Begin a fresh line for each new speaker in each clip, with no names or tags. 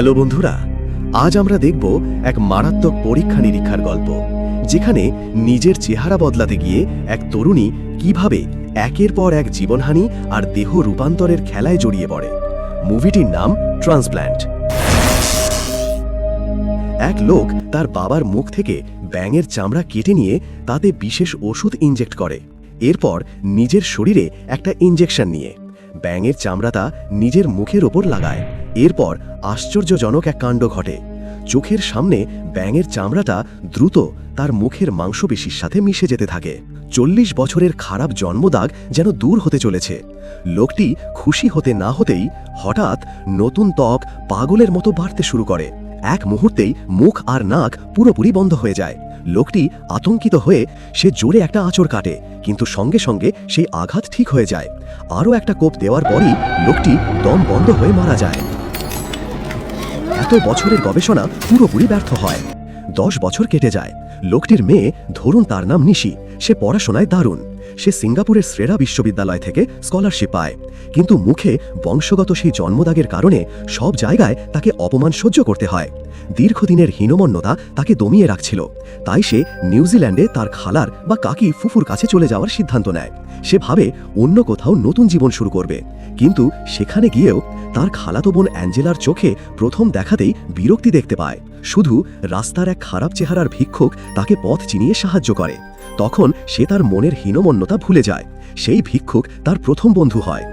Hello বন্ধুরা, আজ আমরা দেখব এক মারাত্মক পরীক্ষা নিরীক্ষার গল্প, যেখানে নিজের চেহারা বদলাতে গিয়ে এক তরুণী কীভাবে একের পর এক জীবনহানি আর দেহ রূপান্তরের খেলায় জড়িয়ে পড়ে। মুভিটির নাম ট্রান্সপ্ল্যান্ট এক লোক তার বাবার মুখ থেকে ব্যাঙের চামড়া কেটে নিয়ে তাতে বিশেষ ওষুধ ইনজেক্ট করে। এরপর নিজের শরীরে একটা ইনজেকশন নিয়ে। ব্যাঙের চামড়াটা নিজের মুখের ওপর লাগায়। এরপর আশ্চর্যজনক এক কাণ্ড ঘটে। চোখের সামনে ব্যাঙের চামড়াটা দ্রুত তার মুখের মাংসপেশির সাথে মিশে যেতে থাকে। চল্লিশ বছরের খারাপ জন্মদাগ যেন দূর হতে চলেছে। লোকটি খুশি হতে না হতেই হঠাৎ নতুন ত্বক পাগলের মতো বাড়তে শুরু করে। এক মুহূর্তেই মুখ আর নাক পুরোপুরি বন্ধ হয়ে যায়। লোকটি আতঙ্কিত হয়ে সে জোরে একটা আঁচড় কাটে, কিন্তু সঙ্গে সঙ্গে সেই আঘাত ঠিক হয়ে যায়। আরও একটা কোপ দেওয়ার পরই লোকটি দম বন্ধ হয়ে মারা যায়। এত বছরের গবেষণা পুরোপুরি ব্যর্থ হয়। দশ বছর কেটে যায়। লোকটির মেয়ে, ধরুন তার নাম নিশি, সে পড়াশোনায় দারুণ। সে সিঙ্গাপুরের শ্রেরা বিশ্ববিদ্যালয় থেকে স্কলারশিপ পায়। কিন্তু মুখে বংশগত সেই জন্মদাগের কারণে সব জায়গায় তাকে অপমান সহ্য করতে হয়। দীর্ঘদিনের হীনমন্যতা তাকে দমিয়ে রাখছিল। তাই সে নিউজিল্যান্ডে তার খালার বা কাকি ফুফুর কাছে চলে যাওয়ার সিদ্ধান্ত নেয়। সে ভাবে অন্য কোথাও নতুন জীবন শুরু করবে। কিন্তু সেখানে গিয়েও তার খালাতো বোন অ্যাঞ্জেলার চোখে প্রথম দেখাতেই বিরক্তি দেখতে পায়। শুধু রাস্তার এক খারাপ চেহারার ভিক্ষুক তাকে পথ চিনিয়ে সাহায্য করে। তখন সে তার মনের হীনমন্যতা ভুলে যায়। সেই ভিক্ষুক তার প্রথম বন্ধু হয়।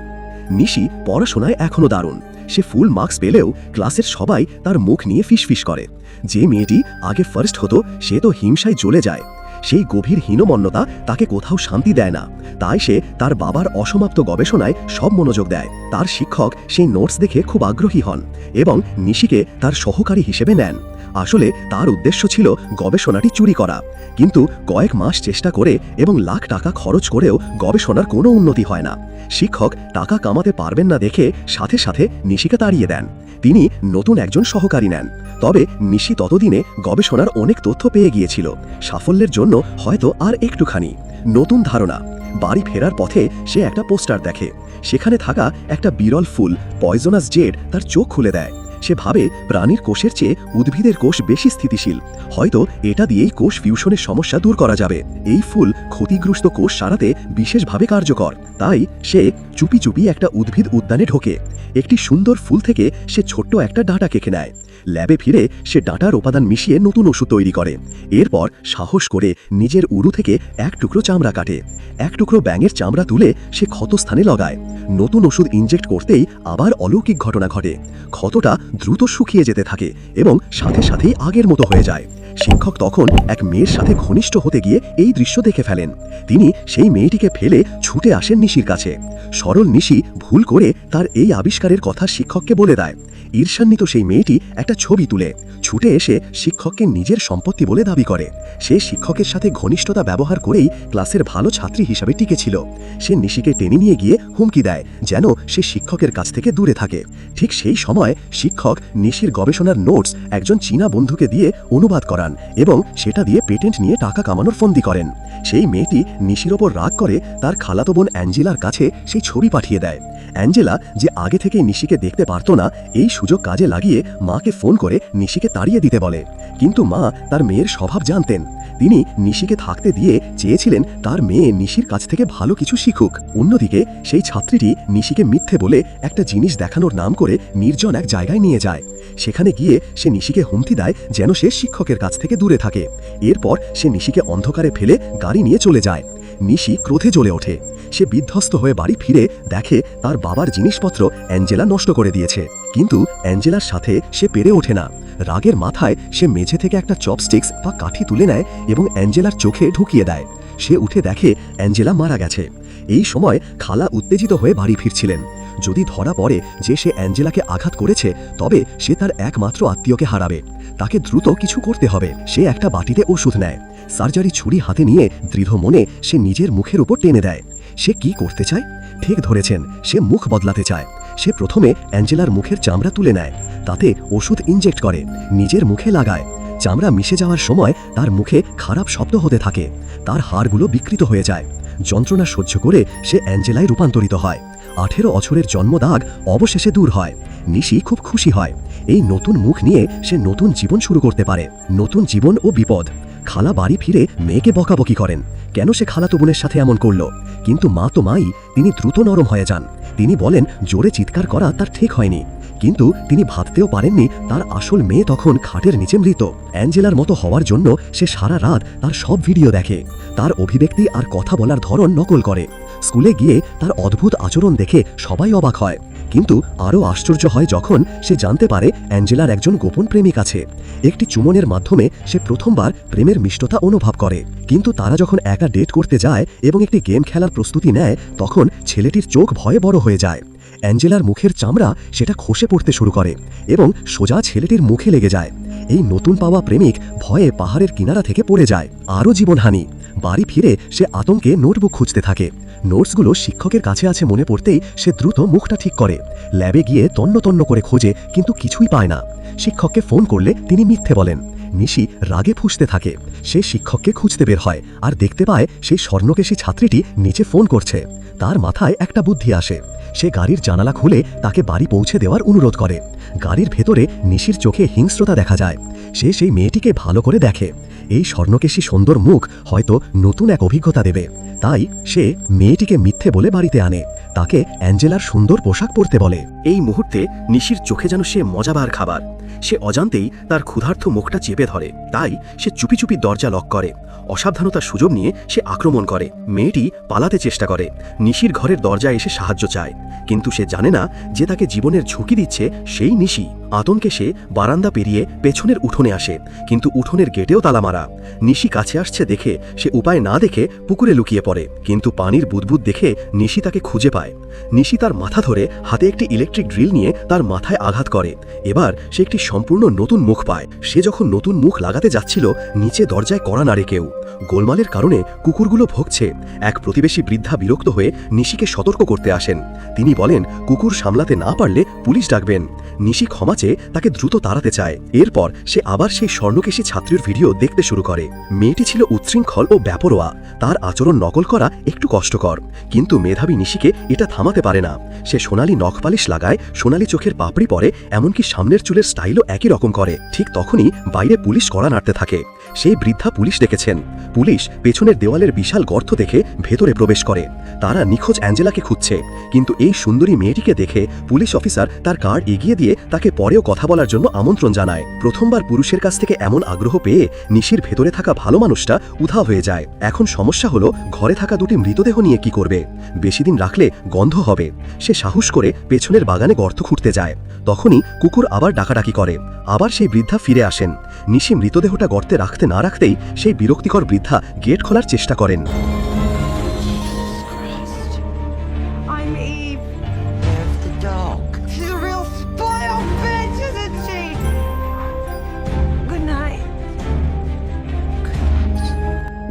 নিশি পড়াশোনায় এখনও দারুণ। সে ফুল মার্কস পেলেও ক্লাসের সবাই তার মুখ নিয়ে ফিসফিস করে। যে মেয়েটি আগে ফার্স্ট হতো, সে তো হিংসায় জ্বলে যায়। সেই গভীর হীনমন্যতা তাকে কোথাও শান্তি দেয় না। তাই সে তার বাবার অসমাপ্ত গবেষণায় সব মনোযোগ দেয়। তার শিক্ষক সেই নোটস দেখে খুব আগ্রহী হন এবং নিশিকে তার সহকারী হিসেবে নেন। আসলে তার উদ্দেশ্য ছিল গবেষণাটি চুরি করা। কিন্তু কয়েক মাস চেষ্টা করে এবং লাখ টাকা খরচ করেও গবেষণার কোনো উন্নতি হয় না। শিক্ষক টাকা কামাতে পারবেন না দেখে সাথে সাথে নিশিকে তাড়িয়ে দেন। তিনি নতুন একজন সহকারী নেন। তবে নিশি ততদিনে গবেষণার অনেক তথ্য পেয়ে গিয়েছিল। সাফল্যের জন্য হয়তো আর একটুখানি। নতুন ধারণা। বাড়ি ফেরার পথে সে একটা পোস্টার দেখে। সেখানে থাকা একটা বিরল ফুল, পয়জনাস জেড, তার চোখ খুলে দেয়। সে ভাবে প্রাণীর কোষের চেয়ে উদ্ভিদের কোষ বেশি স্থিতিশীল। হয়তো এটা দিয়েই কোষ ফিউশনের সমস্যা দূর করা যাবে। এই ফুল ক্ষতিগ্রস্ত কোষ সারাতে বিশেষভাবে কার্যকর। তাই সে চুপি চুপি একটা উদ্ভিদ উদ্যানে ঢোকে। একটি সুন্দর ফুল থেকে সে ছোট্ট একটা ডাঁটা কেকে নেয়। ল্যাবে ফিরে সে ডাঁটার উপাদান মিশিয়ে নতুন ওষুধ তৈরি করে। এরপর সাহস করে নিজের উরু থেকে এক টুকরো চামড়া কাটে। এক টুকরো ব্যাঙের চামড়া তুলে সে ক্ষতস্থানে লগায়। নতুন ওষুধ ইনজেক্ট করতেই আবার অলৌকিক ঘটনা ঘটে। ক্ষতটা দ্রুত শুকিয়ে যেতে থাকে এবং সাথে সাথেই আগের মতো হয়ে যায়। শিক্ষক তখন এক মেয়ের সাথে ঘনিষ্ঠ হতে গিয়ে এই দৃশ্য দেখে ফেলেন। তিনি সেই মেয়েটিকে ফেলে ছুটে আসেন নিশির কাছে। সরল নিশি ভুল করে তার এই আবিষ্কারের কথা শিক্ষককে বলে দেয়। ঈর্ষান্বিত সেই মেয়েটি একটা ছবি তুলে। ছুটে এসে শিক্ষককে নিজের সম্পত্তি বলে দাবি করে। সে শিক্ষকের সাথে ঘনিষ্ঠতা ব্যবহার করেই ক্লাসের ভালো ছাত্রী হিসাবে টিকেছিল। সে নিশিকে টেনে নিয়ে গিয়ে হুমকি দেয়, যেন সে শিক্ষকের কাছ থেকে দূরে থাকে। ঠিক সেই সময় শিক্ষক নিশির গবেষণার নোটস একজন চীনা বন্ধুকে দিয়ে অনুবাদ করান এবং সেটা দিয়ে পেটেন্ট নিয়ে টাকা কামানোর ফন্দি করেন। সেই মেয়েটি নিশির ওপর রাগ করে তার খালাতো বোন অ্যাঞ্জেলার কাছে সেই ছবি পাঠিয়ে দেয়। অ্যাঞ্জেলা যে আগে থেকেই নিশিকে দেখতে পারতো না, এই সুযোগ কাজে লাগিয়ে মাকে ফোন করে নিশিকে তাড়িয়ে দিতে বলে। কিন্তু মা তার মেয়ের স্বভাব জানতেন। তিনি নিশিকে থাকতে দিয়ে চেয়েছিলেন তার মেয়ে নিশির কাছ থেকে ভালো কিছু শিখুক। অন্যদিকে সেই ছাত্রীটি নিশিকে মিথ্যে বলে একটা জিনিস দেখানোর নাম করে নির্জন এক জায়গায় নিয়ে যায়। সেখানে গিয়ে সে নিশিকে হুমকি দেয় যেন সে শিক্ষকের কাছ থেকে দূরে থাকে। এরপর সে নিশিকে অন্ধকারে ফেলে গাড়ি নিয়ে চলে যায়। নিশি ক্রোধে জ্বলে ওঠে। সে বিধ্বস্ত হয়ে বাড়ি ফিরে দেখে তার বাবার জিনিসপত্র অ্যাঞ্জেলা নষ্ট করে দিয়েছে। কিন্তু অ্যাঞ্জেলার সাথে সে পেরে ওঠে না। রাগের মাথায় সে মেঝে থেকে একটা চপস্টিক্স বা কাঠি তুলে নেয় এবং অ্যাঞ্জেলার চোখে ঢুকিয়ে দেয়। সে উঠে দেখে অ্যাঞ্জেলা মারা গেছে। এই সময় খালা উত্তেজিত হয়ে বাড়ি ফিরছিলেন। যদি ধরা পড়ে যে সে অ্যাঞ্জেলাকে আঘাত করেছে, তবে সে তার একমাত্র আত্মীয়কে হারাবে। তাকে দ্রুত কিছু করতে হবে। সে একটা বাটিতে ওষুধ নেয়। সার্জারি ছুরি হাতে নিয়ে দৃঢ় মনে সে নিজের মুখের উপর টেনে দেয়। সে কি করতে চায়? ঠিক ধরেছেন, সে মুখ বদলাতে চায়। সে প্রথমে অ্যাঞ্জেলার মুখের চামড়া তুলে নেয়, তাতে ওষুধ ইনজেক্ট করে, নিজের মুখে লাগায়। চামড়া মিশে যাওয়ার সময় তার মুখে খারাপ শব্দ হতে থাকে, তার হাড়গুলো বিকৃত হয়ে যায়। যন্ত্রণা সহ্য করে সে অ্যাঞ্জেলায় রূপান্তরিত হয়। আঠেরো বছরের জন্মদাগ অবশেষে দূর হয়। নিশি খুব খুশি হয়। এই নতুন মুখ নিয়ে সে নতুন জীবন শুরু করতে পারে। নতুন জীবন ও বিপদ। খালা বাড়ি ফিরে মেয়েকে বকাবকি করেন। কেন সে খালাতো বোনের সাথে এমন করল? কিন্তু মা তো মাই, তিনি দ্রুত নরম হয়ে যান। তিনি বলেন, জোরে চিৎকার করা তার ঠিক হয়নি। কিন্তু তিনি ভাবতেও পারেননি, তার আসল মেয়ে তখন খাটের নিচে মৃত। অ্যাঞ্জেলার মতো হওয়ার জন্য সে সারা রাত তার সব ভিডিও দেখে। তার অভিব্যক্তি আর কথা বলার ধরন নকল করে। স্কুলে গিয়ে তার অদ্ভুত আচরণ দেখে সবাই অবাক হয়। কিন্তু আরও আশ্চর্য হয় যখন সে জানতে পারে অ্যাঞ্জেলার একজন গোপন প্রেমিক আছে। একটি চুমনের মাধ্যমে সে প্রথমবার প্রেমের মিষ্টতা অনুভব করে। কিন্তু তারা যখন একা ডেট করতে যায় এবং একটি গেম খেলার প্রস্তুতি নেয়, তখন ছেলেটির চোখ ভয়ে বড় হয়ে যায়। অ্যাঞ্জেলার মুখের চামড়া সেটা খসে পড়তে শুরু করে এবং সোজা ছেলেটির মুখে লেগে যায়। এই নতুন পাওয়া প্রেমিক ভয়ে পাহাড়ের কিনারা থেকে পড়ে যায়। আরও জীবনহানি। বাড়ি ফিরে সে আতঙ্কে নোটবুক খুঁজতে থাকে। নোটসগুলো শিক্ষকের কাছে আছে মনে পড়তেই সে দ্রুত মুখটা ঠিক করে। ল্যাবে গিয়ে তন্ন তন্ন করে খোঁজে, কিন্তু কিছুই পায় না। শিক্ষককে ফোন করলে তিনি মিথ্যে বলেন। নিশি রাগে ফুঁসতে থাকে। সে শিক্ষককে খুঁজতে বের হয় আর দেখতে পায় সেই স্বর্ণকেশী ছাত্রীটি নিচে ফোন করছে। তার মাথায় একটা বুদ্ধি আসে। সে গাড়ির জানালা খুলে তাকে বাড়ি পৌঁছে দেওয়ার অনুরোধ করে। গাড়ির ভেতরে নিশির চোখে হিংস্রতা দেখা যায়। সে সেই মেয়েটিকে ভালো করে দেখে। এই স্বর্ণকেশী সুন্দর মুখ হয়তো নতুন এক অভিজ্ঞতা দেবে। তাই সে মেয়েটিকে মিথ্যে বলে বাড়িতে আনে। তাকে অ্যাঞ্জেলার সুন্দর পোশাক পরতে বলে। এই মুহূর্তে নিশির চোখে যেন সে মজাবার খাবার। সে অজান্তেই তার ক্ষুধার্থ মুখটা চেপে ধরে। তাই সে চুপি চুপি দরজা লক করে। অসাবধানতার সুযোগ নিয়ে সে আক্রমণ করে। মেয়েটি পালাতে চেষ্টা করে। নিশির ঘরের দরজায় এসে সাহায্য চায়। কিন্তু সে জানে না যে তাকে জীবনের ঝুঁকি দিচ্ছে সেই নিশি। আতঙ্কে সে বারান্দা পেরিয়ে পেছনের উঠোনে আসে। কিন্তু উঠোনের গেটেও তালা মারা। নিশি কাছে আসছে দেখে সে উপায় না দেখে পুকুরে লুকিয়ে পড়ে। কিন্তু পানির বুদবুদ দেখে নিশি তাকে খুঁজে পায়। নিশি তার মাথা ধরে হাতে একটি ইলেকট্রিক ড্রিল নিয়ে তার মাথায় আঘাত করে। এবার সে একটি সম্পূর্ণ নতুন মুখ পায়। সে যখন নতুন মুখ লাগাতে যাচ্ছিল, নিচে দরজায় কড়া নাড়ে কেউ। গোলমালের কারণে কুকুরগুলো ভোগছে। এক প্রতিবেশী বৃদ্ধা বিরক্ত হয়ে নিশিকে সতর্ক করতে আসেন। তিনি বলেন, কুকুর সামলাতে না পারলে পুলিশ ডাকবেন। নিশি ক্ষমা চেয়ে তাকে দ্রুত তাড়াতে চায়। এরপর সে আবার সেই স্বর্ণকেশী ছাত্রীর ভিডিও দেখতে শুরু করে। মেয়েটি ছিল উচ্ছৃঙ্খল ও ব্যাপরোয়া। তার আচরণ নকল করা একটু কষ্টকর। কিন্তু মেধাবী নিশিকে এটা থামাতে পারে না। সে সোনালি নখপালিশ লাগায়, সোনালি চোখের পাপড়ি পরে, এমনকি সামনের চুলের স্টাইলও একই রকম করে। ঠিক তখনই বাইরে পুলিশ কড়া নাড়তে থাকে। সেই বৃদ্ধা পুলিশ ডেকেছেন পুলিশ পেছনের দেওয়ালের বিশাল গর্ত দেখে ভেতরে প্রবেশ করে। তারা নিখোঁজ অ্যাঞ্জেলাকে খুঁজছে। কিন্তু এই সুন্দরী মেয়েটিকে দেখে পুলিশ অফিসার তার কার্ড এগিয়ে দিয়ে তাকে পরেও কথা বলার জন্য আমন্ত্রণ জানায়। প্রথমবার পুরুষের কাছ থেকে এমন আগ্রহ পেয়ে নিশির ভেতরে থাকা ভালো মানুষটা উধা হয়ে যায়। এখন সমস্যা হলো ঘরে থাকা দুটি মৃতদেহ নিয়ে কি করবে? বেশি দিন রাখলে গন্ধ হবে। সে সাহস করে পেছনের বাগানে গর্ত খুঁড়তে যায়। তখনই কুকুর আবার ডাকাডাকি করে। আবার সেই বৃদ্ধা ফিরে আসেন। নিশি মৃতদেহটা গর্তে রাখতে না রাখতেই সেই বিরক্তিকর বৃদ্ধা গেট খোলার চেষ্টা করেন.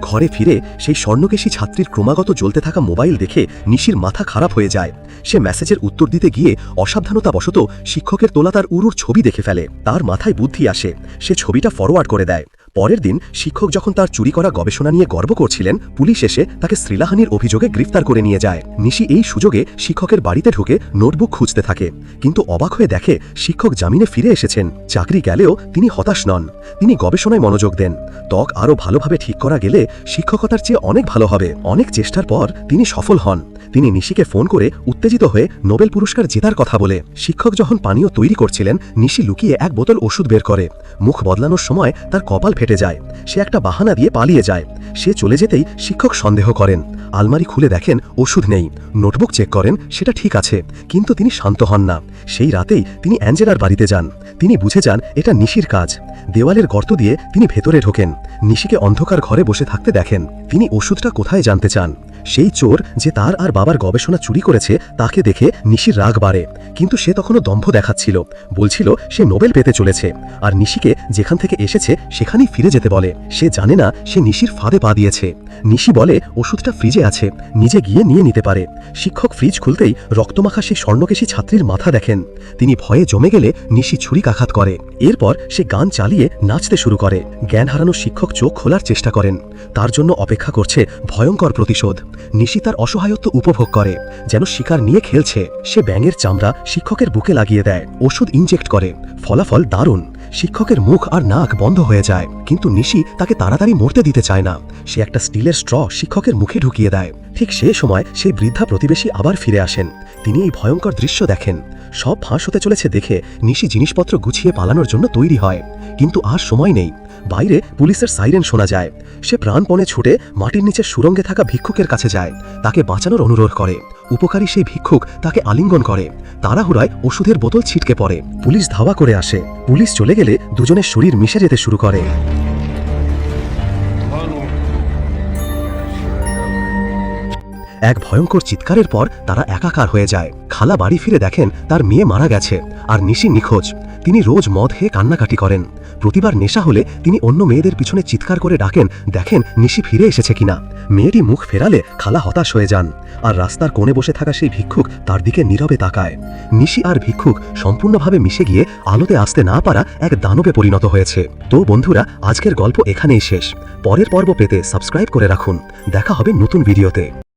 ঘরে ফিরে সেই স্বর্ণকেশী ছাত্রীর ক্রমাগত জ্বলতে থাকা মোবাইল দেখে নিশির মাথা খারাপ হয়ে যায়। সে মেসেজের উত্তর দিতে গিয়ে অসাবধানতাবশত শিক্ষকের তোলা তার উরুর ছবি দেখে ফেলে। তার মাথায় বুদ্ধি আসে। সে ছবিটা ফরওয়ার্ড করে দেয়। পরের দিন শিক্ষক যখন তার চুরি করা গবেষণা নিয়ে গর্ব করছিলেন, পুলিশ এসে তাকে শ্রীলাহানির অভিযোগে গ্রেফতার করে নিয়ে যায়। নিশি এই সুযোগে শিক্ষকের বাড়িতে ঢুকে নোটবুক খুঁজতে থাকে, কিন্তু অবাক হয়ে দেখে শিক্ষক জামিনে ফিরে এসেছেন। চাকরি গেলেও তিনি হতাশ নন। তিনি গবেষণায় মনোযোগ দেন। ত্বক আরও ভালোভাবে ঠিক করা গেলে শিক্ষকতার চেয়ে অনেক ভালো হবে। অনেক চেষ্টার পর তিনি সফল হন। তিনি নিশিকে ফোন করে উত্তেজিত হয়ে নোবেল পুরস্কার জেতার কথা বলে। শিক্ষক যখন পানীয় তৈরি করছিলেন, নিশি লুকিয়ে এক বোতল ওষুধ বের করে। মুখ বদলানোর সময় তার কপাল ফেটে যায়। সে একটা বাহানা দিয়ে পালিয়ে যায়। সে চলে যেতেই শিক্ষক সন্দেহ করেন। আলমারি খুলে দেখেন ওষুধ নেই। নোটবুক চেক করেন, সেটা ঠিক আছে, কিন্তু তিনি শান্ত হন না। সেই রাতেই তিনি অ্যাঞ্জেলার বাড়িতে যান। তিনি বুঝে যান, এটা নিশির কাজ। দেওয়ালের গর্ত দিয়ে তিনি ভেতরে ঢোকেন। নিশিকে অন্ধকার ঘরে বসে থাকতে দেখেন। তিনি ওষুধটা কোথায় জানতে চান? সেই চোর যে তার আর বাবার গবেষণা চুরি করেছে, তাকে দেখে নিশির রাগ বাড়ে। কিন্তু সে তখনও দম্ভ দেখাচ্ছিল। বলছিল, সে নোবেল পেতে চলেছে। আর নিশিকে যেখান থেকে এসেছে, সেখানেই ফিরে যেতে বলে। সে জানে না, সে নিশির ফাঁদে পা দিয়েছে। নিশি বলে, ওষুধটা ফ্রিজে আছে, নিজে গিয়ে নিয়ে নিতে পারে। শিক্ষক ফ্রিজ খুলতেই রক্তমাখা সেই স্বর্ণকেশী ছাত্রীর মাথা দেখেন। তিনি ভয়ে জমে গেলে নিশি ছুরিকাঘাত করে। এরপর সে গান চালিয়ে নাচতে শুরু করে। জ্ঞান হারানো শিক্ষক চোখ খোলার চেষ্টা করেন। তার জন্য অপেক্ষা করছে ভয়ঙ্কর প্রতিশোধ। নিশি তার অসহায়ত্ব উপভোগ করে, যেন শিকার নিয়ে খেলছে। সে ব্যাঙের চামড়া শিক্ষকের বুকে লাগিয়ে দেয়, ওষুধ ইনজেক্ট করে। ফলাফল দারুণ। শিক্ষকের মুখ আর নাক বন্ধ হয়ে যায়, কিন্তু নিশি তাকে তাড়াতাড়ি মরতে দিতে চায় না। সে একটা স্টিলের স্ট্র শিক্ষকের মুখে ঢুকিয়ে দেয়। ঠিক সে সময় সেই বৃদ্ধা প্রতিবেশী আবার ফিরে আসেন। তিনি এই ভয়ঙ্কর দৃশ্য দেখেন। সব ফাঁস হতে চলেছে দেখে নিশি জিনিসপত্র গুছিয়ে পালানোর জন্য তৈরি হয়। কিন্তু আর সময় নেই। বাইরে পুলিশের সাইরেন শোনা যায়। সে প্রাণপণে ছুটে মাটির নিচে সুরঙ্গে থাকা ভিক্ষুকের কাছে যায়। তাকে বাঁচানোর অনুরোধ করে। উপকারী সেই ভিক্ষুক তাকে আলিঙ্গন করে। তাড়াহুড়ায় ওষুধের বোতল ছিটকে পড়ে। পুলিশ ধাওয়া করে আসে। পুলিশ চলে গেলে দুজনের শরীর মিশে যেতে শুরু করে। এক ভয়ঙ্কর চিৎকারের পর তারা একাকার হয়ে যায়। খালা বাড়ি ফিরে দেখেন তার মেয়ে মারা গেছে, আর নিশি নিখোঁজ। তিনি রোজ মদ খেয়ে কান্নাকাটি করেন। প্রতিবার নেশা হলে তিনি অন্য মেয়েদের পিছনে চিৎকার করে ডাকেন, দেখেন নিশি ফিরে এসেছে কিনা। মেয়েটি মুখ ফেরালে খালা হতাশ হয়ে যান, আর রাস্তার কোণে বসে থাকা সেই ভিক্ষুক তার দিকে নীরবে তাকায়। নিশি আর ভিক্ষুক সম্পূর্ণভাবে মিশে গিয়ে আলোতে আসতে না পারা এক দানবে পরিণত হয়েছে। তো বন্ধুরা, আজকের গল্প এখানেই শেষ। পরের পর্ব পেতে সাবস্ক্রাইব করে রাখুন। দেখা হবে নতুন ভিডিওতে।